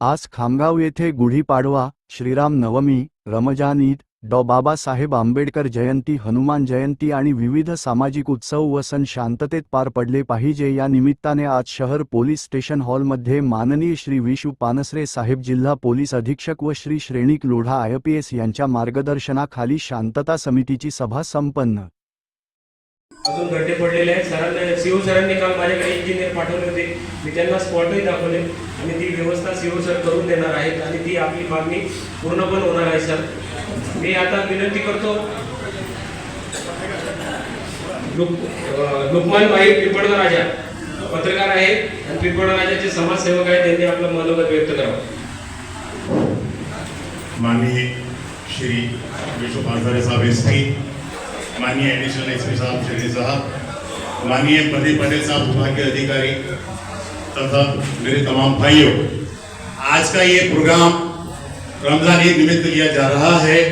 आज खामगाव येथे गुढीपाडवा श्रीराम नवमी रमजान ईद डॉ. बाबासाहेब आंबेडकर जयंती हनुमान जयंती आणि विविध सामाजिक उत्सव व सण शांततेत पार पडले पाहिजे या निमित्ताने आज शहर पोलीस स्टेशन हॉलमध्ये माननीय श्री विशू पानसरे साहेब जिल्हा पोलीस अधीक्षक व श्री श्रेणिक लोढा आयपीएस यांच्या मार्गदर्शनाखाली शांतता समितीची सभा संपन्न अजून गड्डे पडलेले आहेत. सरांना सीओ सरांनी काल माझ्याकडे इंजिनियर पाठवले होते. मी त्यांना स्पॉटही दाखवले. आणि ती व्यवस्था सीओ सर करून देणार आहेत. आणि ती आपली मागणी पूर्ण पण होणार आहे सर. मी आता विनंती करतो लुक लुकमान भाई पिंपळगाव राजा पत्रकार आहेत आणि पिंपळ राजाचे समाजसेवक आहेत. त्यांनी आपलं मनोगत व्यक्त करावं. माननीय श्री विश्व पानसरे एस पी माननीय एडिशनल एस पी साहब श्री साहब, माननीय पटेल पटेल साहब, विभागीय अधिकारी तथा मेरे तमाम भाइयों, आज का ये प्रोग्राम रमज़ान ईद निमित्त लिया जा रहा है।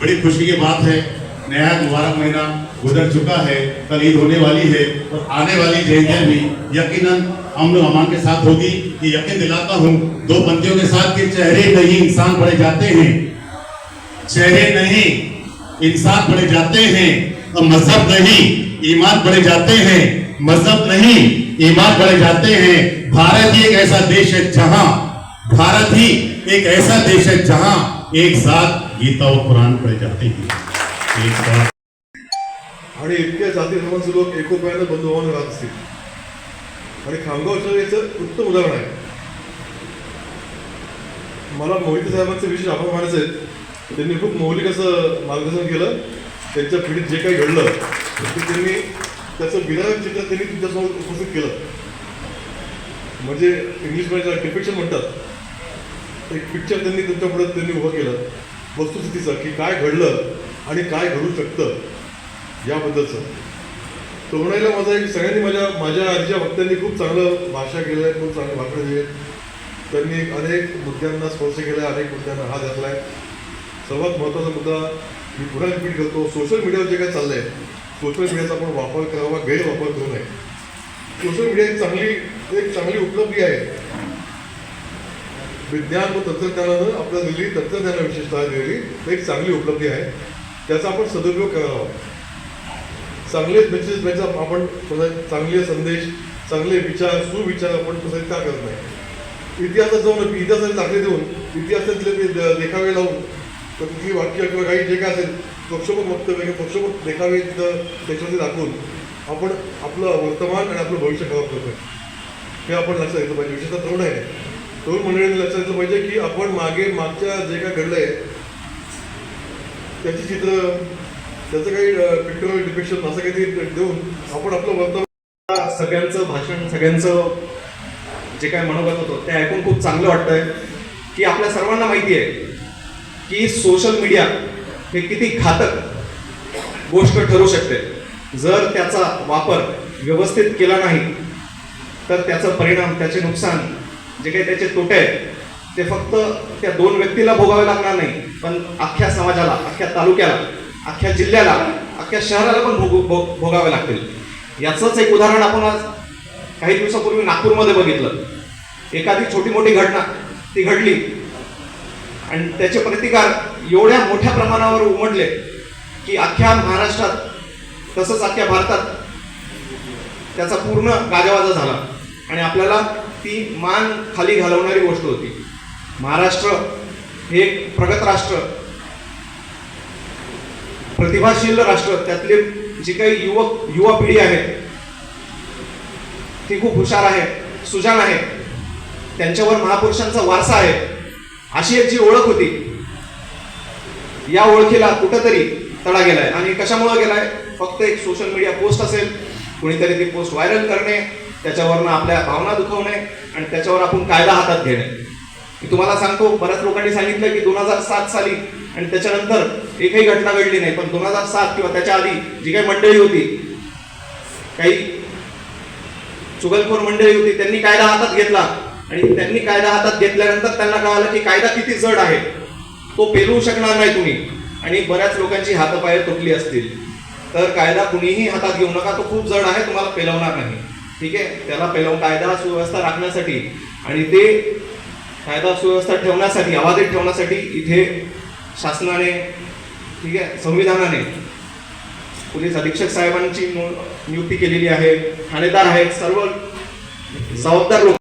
बड़ी खुशी की बात है, नया मुबारक महीना गुजर चुका है, कल ईद होने वाली है और आने वाली जयंतियाँ भी यकीनन हम लोग अमान के साथ होगी ये यकीन दिलाता हूँ, दो बंदियों के साथ के चेहरे नहीं इंसान पड़े जाते हैं। चेहरे नहीं इंसान पड़े जाते हैं और मजहब नहीं ईमान पड़े जाते हैं मजहब नहीं ईमान पड़े जाते हैं। भारत ही एक ऐसा देश है जहां भारत ही एक ऐसा देश है जहां एक साथ गीता और कुरान पढ़े जाते हैं। एक साथ। आणि इतक्या जाती धर्मांचे लोक एकोप्यानं बंधुभावानं राहत असतील. आणि खामगाव याचं उत्तम उदाहरण आहे. मला मोहिते साहेबांचे विशेष आभार मानायचे आहेत. त्यांनी खूप मौलिक असं मार्गदर्शन केलं. त्यांच्या पिढीत जे काही घडलं ते त्यांनी त्याचं विधायक चित्र त्यांनी तुमच्यासमोर उपस्थित केलं. म्हणजे इंग्लिशमध्ये डिपिक्शन म्हणतात एक पिक्चर त्यांनी तुमच्यापुढे त्यांनी उभं केलं. वस्तुस्थितीचं की काय घडलं आणि काय घडू शकतं याबद्दलचं. तरुणाईला माझा एक सगळ्यांनी माझ्या माझ्या आधीच्या वक्त्यांनी खूप चांगलं भाषा केलं आहे खूप चांगले भाषण दिले त्यांनी अनेक मुद्द्यांना स्पर्श केला अनेक मुद्द्यांना हा घातला आहे सर्वात महत्त्वाचा मुद्दा मी पुन्हा रिपीट करतो सोशल मीडियावर जे काय चाललंय सोशल मीडियाचा आपण वापर करावा गैरवापर करू नये. सोशल मीडिया एक चांगली एक चांगली उपलब्धी आहे. विज्ञान व तंत्रज्ञानानं आपल्याला दिलेली तंत्रज्ञाना विशेषतः दिलेली एक चांगली उपलब्धी आहे. त्याचा आपण सदुपयोग करावा. चांगले मेसेज म्हणजे आपण चांगले संदेश चांगले विचार सुविचार आपण प्रसारित का करत नाही? इतिहासात जाऊन इतिहासाने दाखले देऊन इतिहासातले ते देखावे लावून तर कुठली वाक्य किंवा काही जे काय असेल पक्षोपक वक्तव्य किंवा पक्षोपक देखावे तिथं त्याच्यामध्ये दाखवून आपण आपलं वर्तमान आणि आपलं भविष्य खराब करतो हे आपण लक्षात घेतलं पाहिजे. विशेषतः तरुण आहे. तरुण मंडळींनी लक्षात घेतलं पाहिजे की आपण मागे मागच्या जे काय घडलं आहे त्याची चित्र त्याचं काही पिक्चर डिपिक्शन असं काहीतरी देऊन आपण आपलं वर्तमान सगळ्यांचं भाषण सगळ्यांचं जे काय मनोगत होतं ते ऐकून खूप चांगलं वाटतंय की आपल्या सर्वांना माहिती आहे. की सोशल मीडिया हे किती घातक गोष्ट ठरू शकते. जर त्याचा वापर व्यवस्थित केला नाही तर त्याचा परिणाम त्याचे नुकसान जे काही त्याचे तोटे आहेत ते फक्त त्या दोन व्यक्तीला भोगावे लागणार नाही पण अख्ख्या समाजाला अख्ख्या तालुक्याला अख्ख्या जिल्ह्याला अख्ख्या शहराला पण भोग भो- भोगावे लागतील. याचंच एक उदाहरण आपण आज काही दिवसापूर्वी नागपूरमध्ये बघितलं. एखादी छोटी मोठी घटना ती घडली. आणि त्याचे प्रतिकार एवढ्या मोठ्या प्रमाणावर उमटले की अख्ख्या महाराष्ट्रात तसंच अख्ख्या भारतात त्याचा पूर्ण गाजावाजा झाला. आणि आपल्याला ती मान खाली घालवणारी गोष्ट होती. महाराष्ट्र हे एक प्रगत राष्ट्र प्रतिभाशील राष्ट्र. त्यातले जी काही युवक युवा पिढी आहे ती खूप हुशार आहे सुजाण आहे. त्यांच्यावर महापुरुषांचा वारसा आहे. अशी एक जी ओळख होती या ओळखीला कुठंतरी तडा गेलाय. आणि कशामुळे गेलाय? फक्त एक सोशल मीडिया पोस्ट असेल कुणीतरी ती पोस्ट व्हायरल करणे त्याच्यावरनं आपल्या भावना दुखवणे आणि त्याच्यावर आपण कायदा हातात घेणे. मी तुम्हाला सांगतो बऱ्याच लोकांनी सांगितलं की दोन हजार सात साली आणि त्याच्यानंतर एकही घटना घडली नाही. पण दोन हजार सात किंवा त्याच्या आधी जी काही मंडळी होती काही चुगलखोर मंडळी होती त्यांनी कायदा हातात घेतला. आणि त्यांनी कायदा हातात घेतल्यानंतर त्यांना कळालं की कायदा किती जड आहे. तो पेलवू शकणार नाही तुम्ही आणि बऱ्याच लोकांची हातपाय तुटली असतील. तर कायदा कुणीही हातात घेऊ नका. तो खूप जड आहे. तुम्हाला पेलवणार नाही. ठीक आहे? त्याला पेलवून कायदा सुव्यवस्था राखण्यासाठी आणि ते कायदा सुव्यवस्था ठेवण्यासाठी अबाधित ठेवण्यासाठी इथे शासनाने ठीक आहे संविधानाने पोलीस अधीक्षक साहेबांची नियुक्ती केलेली आहे. ठाणेदार आहेत. सर्व जबाबदार लोक